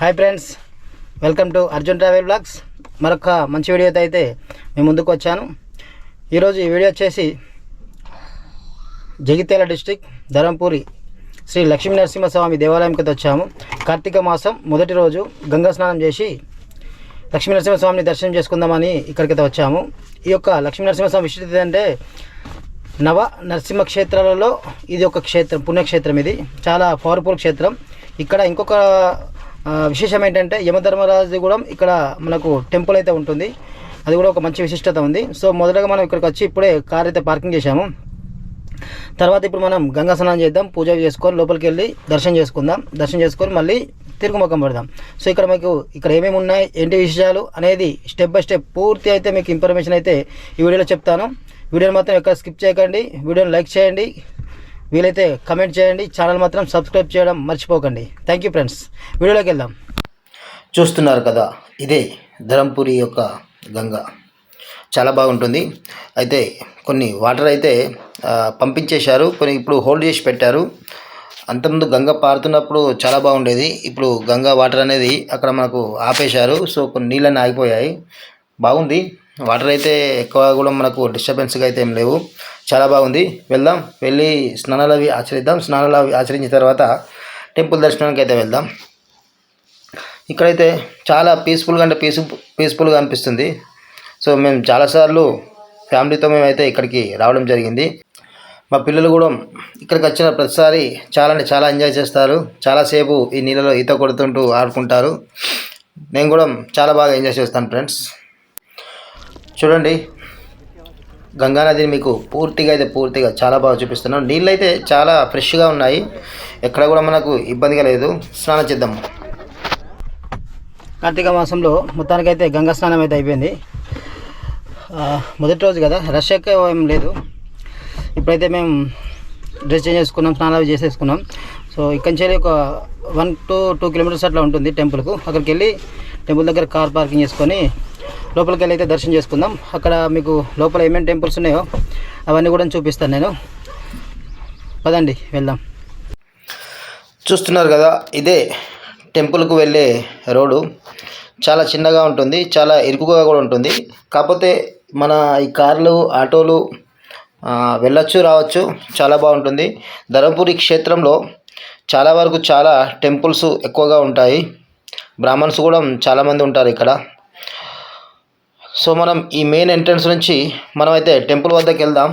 Hi friends welcome to Arjun travel blogs మరొక మంచి వీడియోతో అయితే మేము ముందుకు వచ్చాను. ఈరోజు ఈ వీడియో వచ్చేసి జగిత్యాల డిస్టిక్ ధర్మపురి శ్రీ లక్ష్మీ నరసింహస్వామి దేవాలయంకి అయితే వచ్చాము. కార్తీక మాసం మొదటి రోజు గంగా స్నానం చేసి లక్ష్మీ నరసింహస్వామిని దర్శనం చేసుకుందామని ఇక్కడికైతే వచ్చాము. ఈ యొక్క లక్ష్మీ నరసింహస్వామి విశిష్టత ఏంటంటే నవ నరసింహ క్షేత్రాలలో ఇది ఒక క్షేత్రం పుణ్యక్షేత్రం ఇది. చాలా పవర్ఫుల్ క్షేత్రం. ఇక్కడ ఇంకొక విశేషం ఏంటంటే యమధర్మరాజుగూడెం కూడా ఇక్కడ మనకు టెంపుల్ అయితే ఉంటుంది. అది కూడా ఒక మంచి విశిష్టత ఉంది. సో మొదటగా మనం ఇక్కడికి వచ్చి ఇప్పుడే కార్ అయితే పార్కింగ్ చేశాము. తర్వాత ఇప్పుడు మనం గంగా స్నానం చేద్దాం పూజ చేసుకొని లోపలికి వెళ్ళి దర్శనం చేసుకుందాం. దర్శనం చేసుకొని మళ్ళీ తిరుగుముఖం పడదాం. సో ఇక్కడ మీకు ఇక్కడ ఏమేమి ఉన్నాయి ఏంటి విషయాలు అనేది స్టెప్ బై స్టెప్ పూర్తి అయితే మీకు ఇన్ఫర్మేషన్ అయితే ఈ వీడియోలో చెప్తాను. వీడియోని మాత్రం ఎక్కడ స్కిప్ చేయకండి. వీడియోని లైక్ చేయండి. వీలైతే కమెంట్ చేయండి. ఛానల్ మాత్రం సబ్స్క్రైబ్ చేయడం మర్చిపోకండి. థ్యాంక్ యూ ఫ్రెండ్స్ వీడియోలోకి వెళ్దాం. చూస్తున్నారు కదా ఇదే ధరంపురి యొక్క గంగా. చాలా బాగుంటుంది. అయితే కొన్ని వాటర్ అయితే పంపించేశారు. కొన్ని ఇప్పుడు హోల్డ్ చేసి పెట్టారు. అంతకుముందు గంగ పారుతున్నప్పుడు చాలా బాగుండేది. ఇప్పుడు గంగా వాటర్ అనేది అక్కడ మనకు ఆపేశారు. సో కొన్ని నీళ్ళని ఆగిపోయాయి. బాగుంది. వాటర్ అయితే ఎక్కువ కూడా మనకు డిస్టర్బెన్స్గా అయితే ఏం లేవు. చాలా బాగుంది. వెళ్దాం. వెళ్ళి స్నానాలు అవి ఆచరిద్దాం. స్నానాలు అవి ఆచరించిన తర్వాత టెంపుల్ దర్శనానికి అయితే వెళ్దాం. ఇక్కడైతే చాలా పీస్ఫుల్గా అంటే పీస్ పీస్ఫుల్గా అనిపిస్తుంది. సో మేము చాలాసార్లు ఫ్యామిలీతో మేమైతే ఇక్కడికి రావడం జరిగింది. మా పిల్లలు కూడా ఇక్కడికి వచ్చిన ప్రతిసారి చాలా అంటే చాలా ఎంజాయ్ చేస్తారు. చాలాసేపు ఈ నీళ్ళలో ఈత కొడుతుంటూ ఆడుకుంటారు. నేను కూడా చాలా బాగా ఎంజాయ్ చేస్తాను ఫ్రెండ్స్ చూడండి. గంగానదిని మీకు పూర్తిగా అయితే పూర్తిగా చాలా బాగా చూపిస్తున్నాం. నీళ్ళు అయితే చాలా ఫ్రెష్గా ఉన్నాయి. ఎక్కడ కూడా మనకు ఇబ్బందిగా లేదు. స్నానం చేద్దాం. కార్తీక మాసంలో మొత్తానికైతే గంగా స్నానం అయితే అయిపోయింది. మొదటి రోజు కదా రష్ ఎక్కువ ఏం లేదు. ఇప్పుడైతే మేము డ్రెస్ చేంజ్ చేసుకున్నాం స్నానాలు చేసేసుకున్నాం. సో ఇక్కడి నుంచి ఒక వన్ టు టూ కిలోమీటర్స్ అట్లా ఉంటుంది టెంపుల్కు. అక్కడికి వెళ్ళి టెంపుల్ దగ్గర కార్ పార్కింగ్ చేసుకొని లోపలికి వెళ్ళి అయితే దర్శనం చేసుకుందాం. అక్కడ మీకు లోపల ఏమేమి టెంపుల్స్ ఉన్నాయో అవన్నీ కూడా చూపిస్తాను నేను. పదండి వెళ్దాం. చూస్తున్నారు కదా ఇదే టెంపుల్కు వెళ్ళే రోడ్డు. చాలా చిన్నగా ఉంటుంది చాలా ఇరుకుగా కూడా ఉంటుంది. కాకపోతే మన ఈ కార్లు ఆటోలు వెళ్ళచ్చు వెళ్ళొచ్చు రావచ్చు చాలా బాగుంటుంది. ధర్మపురి క్షేత్రంలో చాలా వరకు చాలా టెంపుల్స్ ఎక్కువగా ఉంటాయి. బ్రాహ్మణ్స్ కూడా చాలామంది ఉంటారు ఇక్కడ. సో మనం ఈ మెయిన్ ఎంట్రన్స్ నుంచి మనమైతే టెంపుల్ వద్దకు వెళ్దాం.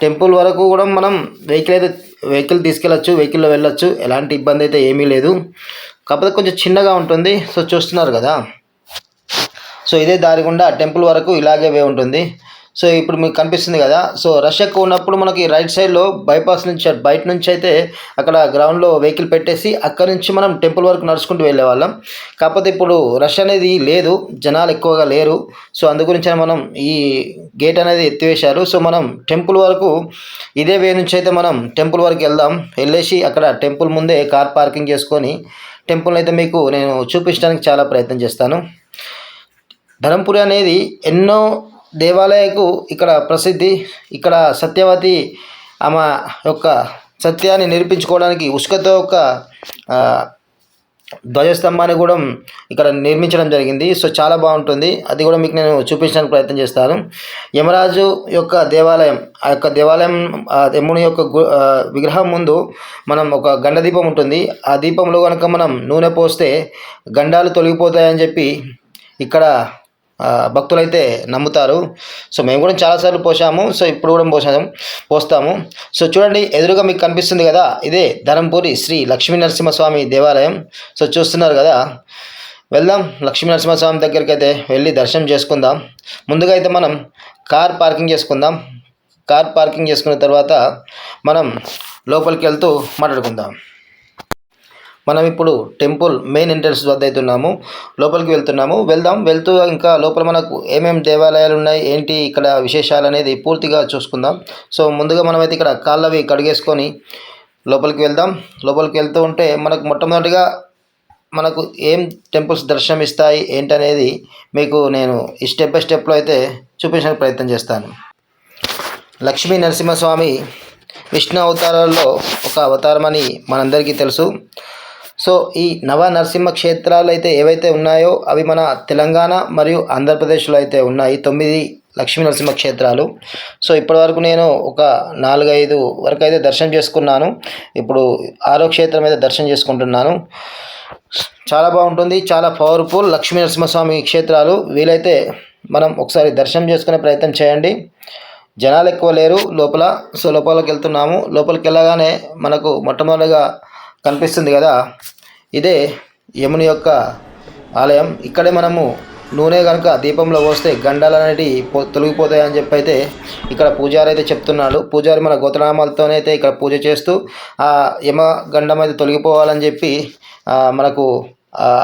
టెంపుల్ వరకు కూడా మనం వెహికల్ అయితే వెహికల్ తీసుకెళ్ళచ్చు వెహికల్లో వెళ్ళొచ్చు. ఎలాంటి ఇబ్బంది అయితే ఏమీ లేదు. కాకపోతే కొంచెం చిన్నగా ఉంటుంది. సో చూస్తున్నారు కదా. సో ఇదే దారి గుండా టెంపుల్ వరకు ఇలాగే వే ఉంటుంది. సో ఇప్పుడు మీకు కనిపిస్తుంది కదా సో రష్ ఎక్కువ ఉన్నప్పుడు మనకి రైట్ సైడ్లో బైపాస్ నుంచి బయట నుంచి అయితే అక్కడ గ్రౌండ్లో వెహికల్ పెట్టేసి అక్కడ నుంచి మనం టెంపుల్ వరకు నడుచుకుంటూ వెళ్ళేవాళ్ళం కాకపోతే ఇప్పుడు రష్ అనేది లేదు జనాలు ఎక్కువగా లేరు. సో అందు గురించి మనం ఈ గేట్ అనేది ఎత్తివేశారు. సో మనం టెంపుల్ వరకు ఇదే వే నుంచి అయితే మనం టెంపుల్ వరకు వెళ్దాం. వెళ్ళేసి అక్కడ టెంపుల్ ముందే కార్ పార్కింగ్ చేసుకొని టెంపుల్ అయితే మీకు నేను చూపించడానికి చాలా ప్రయత్నం చేస్తాను. ధరంపురి అనేది ఎన్నో దేవాలయకు ఇక్కడ ప్రసిద్ధి ఇక్కడ సత్యవతి ఆమె యొక్క సత్యాన్ని నిరూపించుకోవడానికి ఉసుకతో ఒక ధ్వజస్తంభాన్ని కూడా ఇక్కడ నిర్మించడం జరిగింది. సో చాలా బాగుంటుంది. అది కూడా మీకు నేను చూపించడానికి ప్రయత్నం చేస్తాను. యమరాజు యొక్క దేవాలయం ఆ యొక్క దేవాలయం యముని యొక్క గు- విగ్రహం ముందు మనం ఒక గండ దీపం ఉంటుంది. ఆ దీపంలో కనుక మనం నూనె పోస్తే గండాలు తొలగిపోతాయని చెప్పి ఇక్కడ భక్తులైతే నమ్ముతారు. సో మేము కూడా చాలాసార్లు పోసాము. సో ఇప్పుడు కూడా పోసాము పోస్తాము. సో చూడండి ఎదురుగా మీకు కనిపిస్తుంది కదా ఇదే ధరంపూరి శ్రీ లక్ష్మీ నరసింహస్వామి దేవాలయం. సో చూస్తున్నారు కదా వెళ్దాం. లక్ష్మీ నరసింహస్వామి దగ్గరికి అయితే వెళ్ళి దర్శనం చేసుకుందాం. ముందుగా అయితే మనం కార్ పార్కింగ్ చేసుకుందాం. కార్ పార్కింగ్ చేసుకున్న తర్వాత మనం లోపలికి వెళ్తూ మాట్లాడుకుందాం. మనం ఇప్పుడు టెంపుల్ మెయిన్ ఎంట్రన్స్ వద్ద అయితే ఉన్నాము. లోపలికి వెళ్తున్నాము. వెళ్దాం. వెళ్తూ ఇంకా లోపల మనకు ఏమేమి దేవాలయాలు ఉన్నాయి? ఏంటి ఇక్కడ విశేషాలు అనేది పూర్తిగా చూసుకుందాం. సో ముందుగా మనమైతే ఇక్కడ కాళ్ళవి కడిగేసుకొని లోపలికి వెళ్దాం. లోపలికి వెళ్తూ ఉంటే మనకు మొట్టమొదటిగా మనకు ఏం టెంపుల్స్ దర్శనం ఇస్తాయి? ఏంటనేది మీకు నేను ఈ స్టెప్ బై స్టెప్లో అయితే చూపించడానికి ప్రయత్నం చేస్తాను. లక్ష్మీ నరసింహస్వామి విష్ణు అవతారాల్లో ఒక అవతారం అని మనందరికీ తెలుసు. సో ఈ నవ నరసింహ క్షేత్రాలు అయితే ఏవైతే ఉన్నాయో అవి మన తెలంగాణ మరియు ఆంధ్రప్రదేశ్లో అయితే ఉన్నాయి. తొమ్మిది లక్ష్మీ నరసింహ క్షేత్రాలు. సో ఇప్పటివరకు నేను ఒక నాలుగైదు వరకు అయితే దర్శనం చేసుకున్నాను. ఇప్పుడు ఆరో క్షేత్రం అయితే దర్శనం చేసుకుంటున్నాను. చాలా బాగుంటుంది. చాలా పవర్ఫుల్ లక్ష్మీ నరసింహస్వామి క్షేత్రాలు. వీలైతే మనం ఒకసారి దర్శనం చేసుకునే ప్రయత్నం చేయండి. జనాలు ఎక్కువ లేరు లోపల. సో లోపలికి వెళ్తున్నాము. లోపలికి వెళ్ళగానే మనకు మొట్టమొదటిగా కనిపిస్తుంది కదా ఇదే యముని యొక్క ఆలయం. ఇక్కడే మనము నూనె కనుక దీపంలో పోస్తే గండాలు అనేటివి పో తొలగిపోతాయని చెప్పి అయితే ఇక్కడ పూజారి అయితే చెప్తున్నాడు. పూజారి మన గోత్రనామాలతోనే అయితే ఇక్కడ పూజ చేస్తూ ఆ యమ గండం అయితే తొలగిపోవాలని చెప్పి మనకు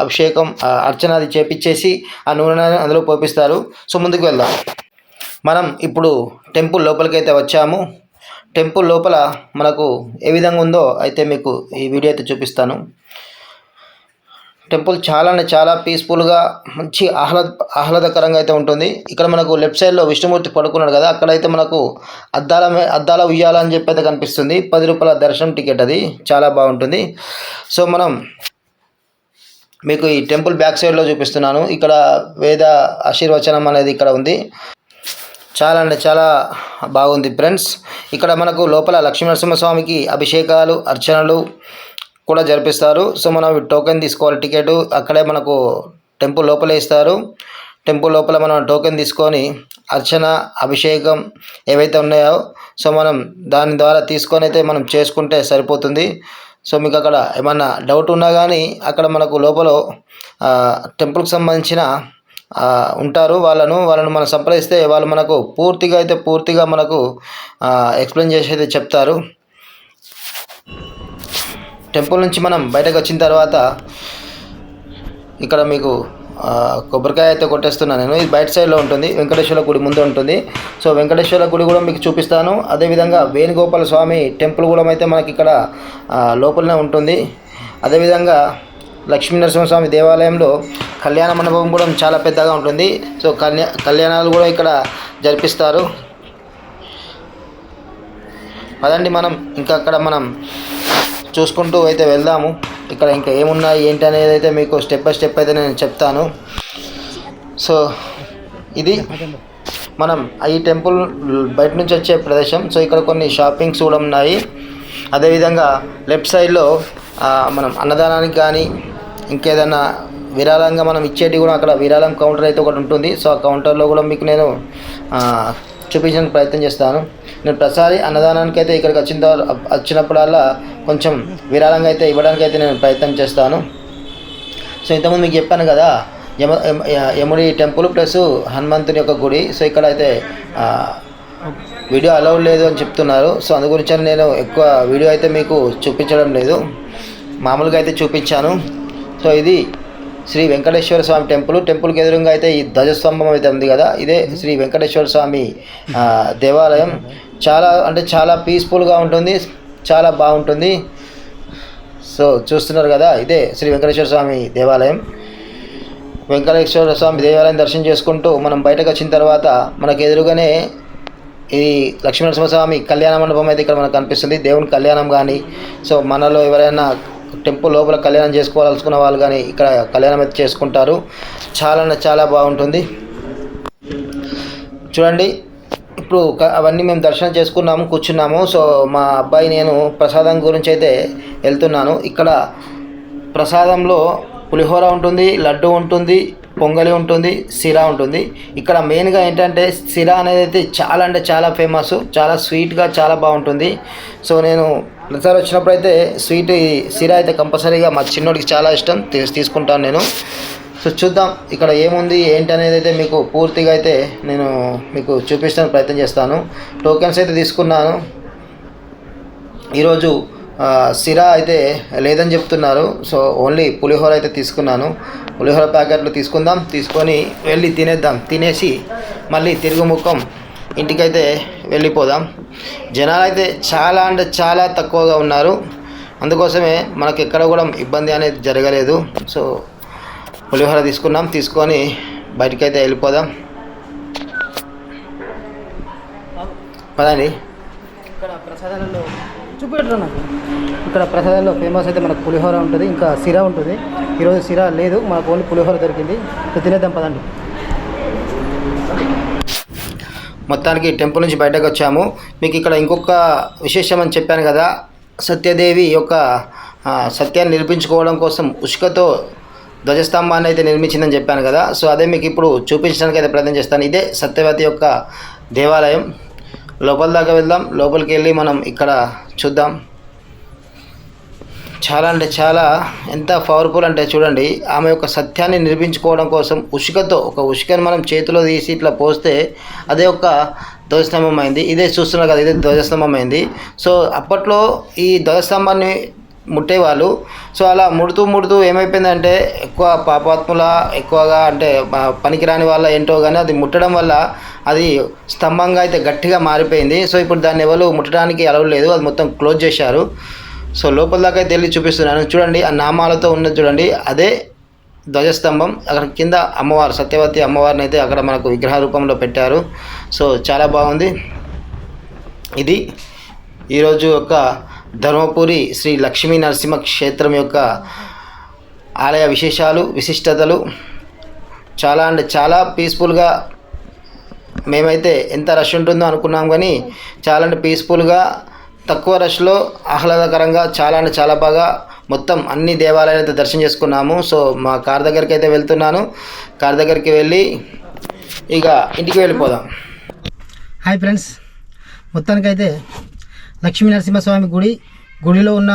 అభిషేకం ఆ, అర్చన అది చేపించేసి ఆ నూనె అందులో పోపిస్తారు. సో ముందుకు వెళ్దాం. మనం ఇప్పుడు టెంపుల్ లోపలికి అయితే వచ్చాము. టెంపుల్ లోపల మనకు ఏ విధంగా ఉందో అయితే మీకు ఈ వీడియో అయితే చూపిస్తాను. టెంపుల్ చాలా అంటే చాలా పీస్ఫుల్గా మంచి ఆహ్లాద ఆహ్లాదకరంగా అయితే ఉంటుంది. ఇక్కడ మనకు లెఫ్ట్ సైడ్లో విష్ణుమూర్తి పడుకున్నాడు కదా అక్కడైతే మనకు అద్దాల అద్దాల ఉయ్యాల అని చెప్పి అయితే కనిపిస్తుంది. పది రూపాయల దర్శనం టికెట్ అది. చాలా బాగుంటుంది. సో మనం మీకు ఈ టెంపుల్ బ్యాక్ సైడ్లో చూపిస్తున్నాను. ఇక్కడ వేద ఆశీర్వచనం అనేది ఇక్కడ ఉంది. చాలా అంటే చాలా బాగుంది ఫ్రెండ్స్. ఇక్కడ మనకు లోపల లక్ష్మీనరసింహస్వామికి అభిషేకాలు అర్చనలు కూడా జరిపిస్తారు. సో మనం టోకెన్ తీసుకోవాలి. టికెట్ అక్కడే మనకు టెంపుల్ లోపలే ఇస్తారు. టెంపుల్ లోపల మనం టోకెన్ తీసుకొని అర్చన అభిషేకం ఏవైతే ఉన్నాయో సో మనం దాని ద్వారా తీసుకొని అయితే మనం చేసుకుంటే సరిపోతుంది. సో మీకు అక్కడ ఏమన్నా డౌట్ ఉన్నా కానీ అక్కడ మనకు లోపల టెంపుల్కి సంబంధించిన ఉంటారు వాళ్ళను. వాళ్ళను మనం సంప్రదిస్తే వాళ్ళు మనకు పూర్తిగా అయితే పూర్తిగా మనకు ఎక్స్ప్లెయిన్ చేసి అయితే చెప్తారు. టెంపుల్ నుంచి మనం బయటకు వచ్చిన తర్వాత ఇక్కడ మీకు కొబ్బరికాయ అయితే కొట్టేస్తున్నాను నేను. ఇది బయట సైడ్లో ఉంటుంది. వెంకటేశ్వర గుడి ముందు ఉంటుంది. సో వెంకటేశ్వర గుడి కూడా మీకు చూపిస్తాను. అదేవిధంగా వేణుగోపాల స్వామి టెంపుల్ కూడా అయితే మనకి ఇక్కడ లోపలనే ఉంటుంది. అదేవిధంగా లక్ష్మీ నరసింహస్వామి దేవాలయంలో కళ్యాణ మండపం కూడా చాలా పెద్దగా ఉంటుంది. సో కళ్యా కళ్యాణాలు కూడా ఇక్కడ జరిపిస్తారు. అదండి మనం. ఇంకా అక్కడ మనం చూసుకుంటూ అయితే వెళ్దాము. ఇక్కడ ఇంకా ఏమున్నాయి ఏంటి అనేది అయితే మీకు స్టెప్ బై స్టెప్ అయితే నేను చెప్తాను. సో ఇది మనం ఈ టెంపుల్ బయట నుంచి వచ్చే ప్రదేశం. సో ఇక్కడ కొన్ని షాపింగ్స్ కూడా ఉన్నాయి. అదేవిధంగా లెఫ్ట్ సైడ్లో మనం అన్నదానానికి కానీ ఇంకేదైనా విరాళంగా మనం ఇచ్చేటి కూడా అక్కడ విరాళం కౌంటర్ అయితే ఒకటి ఉంటుంది. సో ఆ కౌంటర్లో కూడా మీకు నేను చూపించడానికి ప్రయత్నం చేస్తాను. నేను ప్రతిసారి అన్నదానానికి అయితే ఇక్కడికి వచ్చిన వచ్చినప్పుడల్లా కొంచెం విరాళంగా అయితే ఇవ్వడానికి అయితే నేను ప్రయత్నం చేస్తాను. సో ఇంతకుముందు మీకు చెప్పాను కదా యమ యముడి టెంపుల్ ప్లస్ హనుమంతుని యొక్క గుడి. సో ఇక్కడ అయితే వీడియో అలౌడ్ లేదు అని చెప్తున్నారు. సో అందు గురించి నేను ఎక్కువ వీడియో అయితే మీకు చూపించడం లేదు. మామూలుగా అయితే చూపించాను. సో ఇది శ్రీ వెంకటేశ్వర స్వామి టెంపుల్. టెంపుల్కి ఎదురుగా అయితే ఈ ధ్వజస్తంభం అయితే ఉంది కదా ఇదే శ్రీ వెంకటేశ్వర స్వామి దేవాలయం. చాలా అంటే చాలా పీస్ఫుల్గా ఉంటుంది. చాలా బాగుంటుంది. సో చూస్తున్నారు కదా ఇదే శ్రీ వెంకటేశ్వర స్వామి దేవాలయం. వెంకటేశ్వర స్వామి దేవాలయం దర్శనం చేసుకుంటూ మనం బయటకు వచ్చిన తర్వాత మనకు ఎదురుగానే ఈ లక్ష్మీనరసింహస్వామి కళ్యాణ మండపం అయితే ఇక్కడ మనకు కనిపిస్తుంది. దేవుని కళ్యాణం కానీ సో మనలో ఎవరైనా టెంపుల్ లోపల కళ్యాణం చేసుకోవాలనుకున్న వాళ్ళు కానీ ఇక్కడ కళ్యాణం అయితే చేసుకుంటారు. చాలా చాలా బాగుంటుంది. చూడండి ఇప్పుడు అవన్నీ మేము దర్శనం చేసుకున్నాము కూర్చున్నాము. సో మా అబ్బాయి నేను ప్రసాదం గురించి అయితే వెళ్తున్నాను. ఇక్కడ ప్రసాదంలో పులిహోర ఉంటుంది లడ్డు ఉంటుంది పొంగలి ఉంటుంది సిరా ఉంటుంది. ఇక్కడ మెయిన్గా ఏంటంటే సిరా అనేది అయితే చాలా అంటే చాలా ఫేమస్ చాలా స్వీట్గా చాలా బాగుంటుంది. సో నేను ప్రతిసారి వచ్చినప్పుడు అయితే స్వీట్ సిరా అయితే కంపల్సరీగా మా చిన్నోడికి చాలా ఇష్టం తీసుకుంటాను నేను. సో చూద్దాం ఇక్కడ ఏముంది ఏంటి అనేది అయితే మీకు పూర్తిగా అయితే నేను మీకు చూపించడానికి ప్రయత్నం చేస్తాను. టోకెన్స్ అయితే తీసుకున్నాను. ఈరోజు సిరా అయితే లేదని చెప్తున్నారు. సో ఓన్లీ పులిహోర అయితే తీసుకున్నాను. పులిహోర ప్యాకెట్లు తీసుకుందాం. తీసుకొని వెళ్ళి తినేద్దాం. తినేసి మళ్ళీ తిరుగు ముఖం ఇంటికైతే వెళ్ళిపోదాం. జనాలు అయితే చాలా అంటే చాలా తక్కువగా ఉన్నారు. అందుకోసమే మనకు ఎక్కడ కూడా ఇబ్బంది అనేది జరగలేదు. సో పులిహోర తీసుకున్నాం తీసుకొని బయటికైతే వెళ్ళిపోదాం. పదండి. ఇక్కడ ప్రసాదాలలో చూపెట్టరా నాకు? ఇక్కడ ప్రసాదాల్లో ఫేమస్ అయితే మనకు పులిహోర ఉంటుంది ఇంకా సిరా ఉంటుంది. ఈరోజు సిరా లేదు మనకు ఓన్లీ పులిహోర దొరికింది. తినేద్దాం పదండి. మొత్తానికి టెంపుల్ నుంచి బయటకు వచ్చాము. మీకు ఇక్కడ ఇంకొక విశేషం అని చెప్పాను కదా సత్యదేవి యొక్క సత్యాన్ని నిరూపించుకోవడం కోసం ఉష్కతో ధ్వజస్తంభాన్ని అయితే నిర్మించిందని చెప్పాను కదా. సో అదే మీకు ఇప్పుడు చూపించడానికి అయితే ప్రయత్నం చేస్తాను. ఇదే సత్యవతి యొక్క దేవాలయం. లోపల దాకా వెళ్దాం. లోపలికి వెళ్ళి మనం ఇక్కడ చూద్దాం. చాలా అంటే చాలా ఎంత పవర్ఫుల్ అంటే చూడండి ఆమె యొక్క సత్యాన్ని నిర్మించుకోవడం కోసం ఉషికతో ఒక ఉషికను మనం చేతిలో తీసి ఇట్లా పోస్తే అదే ఒక ధ్వజస్తంభం అయింది. ఇదే చూస్తున్నారు కదా ఇదే ధ్వజస్తంభం అయింది. సో అప్పట్లో ఈ ధ్వజస్తంభాన్ని ముట్టేవాళ్ళు. సో అలా ముడుతూ ముడుతూ ఏమైపోయిందంటే ఎక్కువ పాపాత్ముల ఎక్కువగా అంటే పనికిరాని వాళ్ళ ఏంటో కానీ అది ముట్టడం వల్ల అది స్తంభంగా అయితే గట్టిగా మారిపోయింది. సో ఇప్పుడు దాన్ని ఎవరు ముట్టడానికి అలవలేదు అది మొత్తం క్లోజ్ చేశారు. సో లోపల దాకా అయితే వెళ్ళి చూపిస్తున్నాను. చూడండి ఆ నామాలతో ఉన్నది చూడండి. అదే ధ్వజస్తంభం. అక్కడ కింద అమ్మవారు సత్యవతి అమ్మవారిని అయితే అక్కడ మనకు విగ్రహ రూపంలో పెట్టారు. సో చాలా బాగుంది. ఇది ఈరోజు యొక్క ధర్మపురి శ్రీ లక్ష్మీ నరసింహ క్షేత్రం యొక్క ఆలయ విశేషాలు విశిష్టతలు చాలా అంటే చాలా పీస్ఫుల్గా మేమైతే ఎంత రష్ ఉంటుందో అనుకున్నాం కానీ చాలా అంటే పీస్ఫుల్గా తక్కువ రష్లో ఆహ్లాదకరంగా చాలా అంటే చాలా బాగా మొత్తం అన్ని దేవాలయాలు అయితే దర్శనం చేసుకున్నాము. సో మా కార్ దగ్గరికి అయితే వెళ్తున్నాను. కార్ దగ్గరికి వెళ్ళి ఇక ఇంటికి వెళ్ళిపోదాం. హాయ్ ఫ్రెండ్స్ మొత్తానికైతే లక్ష్మీ నరసింహస్వామి గుడి గుడిలో ఉన్న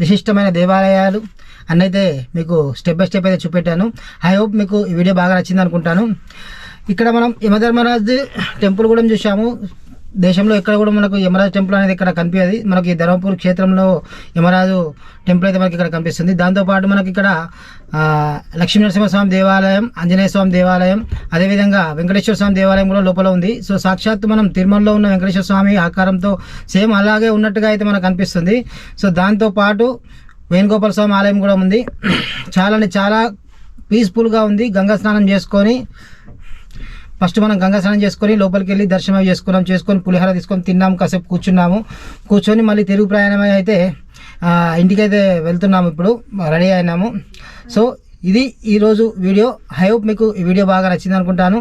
విశిష్టమైన దేవాలయాలు. అన్నైతే మీకు స్టెప్ బై స్టెప్ అయితే చూపెట్టాను. ఐ హోప్ మీకు ఈ వీడియో బాగా నచ్చింది అనుకుంటాను ఇక్కడ మనం యమధర్మరాజు టెంపుల్ కూడా చూసాము దేశంలో ఎక్కడ కూడా మనకు యమరాజు టెంపుల్ అనేది ఇక్కడ కనిపించదు. మనకి ధర్మపూర్ క్షేత్రంలో యమరాజు టెంపుల్ అయితే మనకి ఇక్కడ కనిపిస్తుంది. దాంతోపాటు మనకి ఇక్కడ లక్ష్మీనరసింహ లక్ష్మీ నరసింహస్వామి దేవాలయం ఆంజనేయ స్వామి దేవాలయం అదేవిధంగా వెంకటేశ్వర స్వామి దేవాలయం కూడా లోపల ఉంది. సో సాక్షాత్తు మనం తిరుమలలో ఉన్న వెంకటేశ్వర స్వామి ఆకారంతో సేమ్ అలాగే ఉన్నట్టుగా అయితే మనకు కనిపిస్తుంది. సో దాంతోపాటు వేణుగోపాల స్వామి ఆలయం కూడా ఉంది. చాలా అంటే చాలా పీస్ఫుల్గా ఉంది. గంగా స్నానం చేసుకొని ఫస్ట్ మనం గంగా స్నానం చేసుకొని లోపలికి వెళ్ళి దర్శనం చేసుకున్నాం. చేసుకొని పులిహోర తీసుకొని తిన్నాము కాసేపు కూర్చున్నాము. కూర్చొని మళ్ళీ తిరుగు ప్రయాణం అయితే ఇంటికైతే వెళ్తున్నాము ఇప్పుడు. రెడీ అయినాము. సో ఇది ఈరోజు వీడియో. ఐ హోప్ మీకు ఈ వీడియో బాగా నచ్చింది అనుకుంటాను.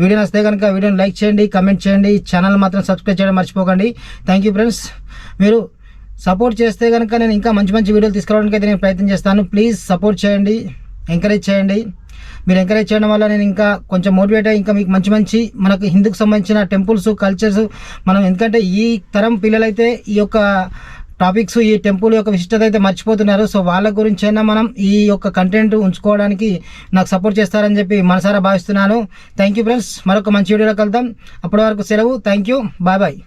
వీడియో నచ్చితే కనుక వీడియోని లైక్ చేయండి కమెంట్ చేయండి. ఛానల్ మాత్రం సబ్స్క్రైబ్ చేయడం మర్చిపోకండి. థ్యాంక్ యూ ఫ్రెండ్స్ మీరు సపోర్ట్ చేస్తే కనుక నేను ఇంకా మంచి మంచి వీడియోలు తీసుకురావడానికి అయితే నేను ప్రయత్నం చేస్తాను. ప్లీజ్ సపోర్ట్ చేయండి. ఎంకరేజ్ చేయండి. మీరు ఎంకరేజ్ చేయడం వల్ల నేను ఇంకా కొంచెం మోటివేట్ అయ్యి ఇంకా మీకు మంచి మంచి మనకు హిందూకి సంబంధించిన టెంపుల్స్ కల్చర్స్ మనం ఎందుకంటే ఈ తరం పిల్లలైతే ఈ యొక్క టాపిక్స్ ఈ టెంపుల్ యొక్క విశిష్టత అయితే మర్చిపోతున్నారు. సో వాళ్ళ గురించి అయినా మనం ఈ యొక్క కంటెంట్ ఉంచుకోవడానికి నాకు సపోర్ట్ చేస్తారని చెప్పి మనసారా భావిస్తున్నాను. థ్యాంక్ యూ ఫ్రెండ్స్ మరొక మంచి వీడియోలో కలుద్దాం. అప్పటి వరకు సెలవు. Thank you bye bye